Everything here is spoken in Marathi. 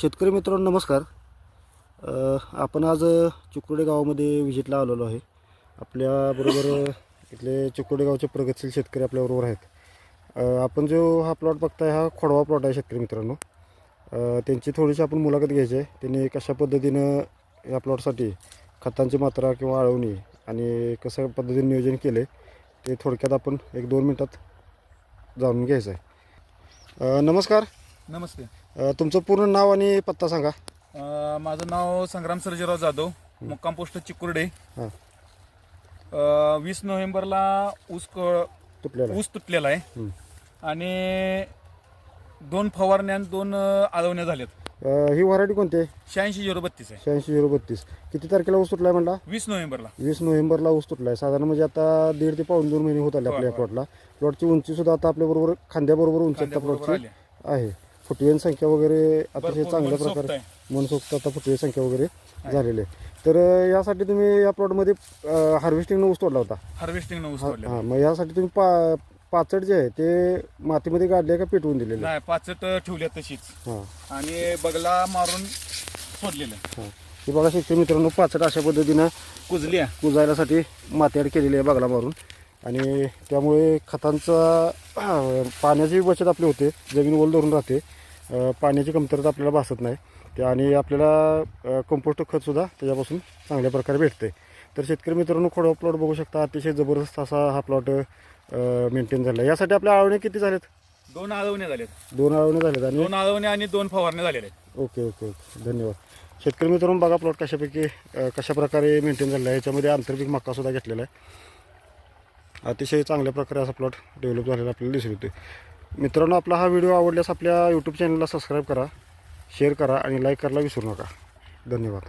शेतकरी मित्रांनो नमस्कार. आपण आज अ, चिकोडे गावामध्ये व्हिजिटला आलेलो आहे. आपल्याबरोबर इथले चिकोडे गावचे प्रगतशील शेतकरी आपल्याबरोबर आहेत. आपण जो हा प्लॉट बघताय हा खोडवा प्लॉट आहे शेतकरी मित्रांनो. त्यांची थोडीशी आपण मुलाखत घ्यायची आहे. त्यांनी कशा पद्धतीनं या प्लॉटसाठी खतांची मात्रा किंवा आळवणी आणि कसं पद्धतीने नियोजन केले ते थोडक्यात आपण एक दोन मिनटात जाणून घ्यायचं आहे. नमस्कार. नमस्ते. अ, तुमचं पूर्ण नाव आणि पत्ता सांगा. अ, माझं नाव संग्राम सर्जेराव जाधव मुक्काम पोस्ट चिकुर्डे. हां. अ, वीस नोव्हेंबरला ऊस क- तुटलेला. ऊस तुटलेला आहे. आणि दोन फवारण्या आणि दोन अ, आळवण्या झाल्यात. अ, ही व्हरायटी कोणती आहे? शहाऐंशी झिरो बत्तीस आहे. शहाऐंशी झिरो बत्तीस. किती तारखेला ऊस तुटलाय म्हणला? वीस नोव्हेंबरला. वीस नोव्हेंबरला ऊस तुटलाय. साधारण म्हणजे आता दीड ते पाऊण दोन महिने होत आले आपल्या प्लॉटला प्लॉटची उंची सुद्धा आता आपल्याबरोबर खांद्याबरोबर उंची कांद्याबरोबर प्लॉटची आले. आहे. फुटवेन संख्या वगैरे अतिशय भरपूर. चांगल्या मनसोक्त प्रकारे आहे. मनसोक्त आता फुटवे संख्या वगैरे झालेली आहे. तर अ, यासाठी तुम्ही या प्लॉटमध्ये हार्वेस्टिंग ऊस तोडला होता. हार्वेस्टिंग ऊस तोडले. हां मग यासाठी तुम्ही पा पाचड जे आहे ते मातीमध्ये गाडले का पेटवून दिलेले नाही पाचट ठेवल्या तशीच. हां. आणि बगला मारून सोडलेलं हां. हे बघा शेतकरी मित्रांनो पाचड अशा पद्धतीनं कुजल्या कुजायलासाठी माती ॲड केलेली आहे बागला मारून. आणि त्यामुळे खतांचा पाण्याची बचत आपली होते जमीन ओल धरून राहते. पाण्याची कमतरता आपल्याला भासत नाही. ते आणि आपल्याला कंपोस्ट खतसुद्धा त्याच्यापासून चांगल्या प्रकारे भेटते. तर शेतकरी मित्रांनो खोडवा प्लॉट बघू शकता. अतिशय जबरदस्त असा हा प्लॉट मेंटेन झाला. यासाठी आपल्या आळवणे किती झालेत दोन आळवण्या झाल्यात दोन आळवणे झालेत आणि दोन आळवण्या आणि दोन फवारण्या झालेल्या आहेत. Okay okay okay. धन्यवाद. शेतकरी मित्रांनो बघा प्लॉट कशापैकी अ, कशा प्रकारे मेंटेन झालेला आहे. याच्यामध्ये आंतरपीक मक्कासुद्धा घेतलेला आहे. अतिशय चांगल्या प्रकारे असा प्लॉट डेव्हलप झालेला आपल्याला दिसून येते मित्रांनो आपला हा व्हिडिओ आवडल्यास आपल्या यूट्यूब चॅनलला सबस्क्राईब करा शेअर करा आणि लाईक करायला विसरू नका. धन्यवाद.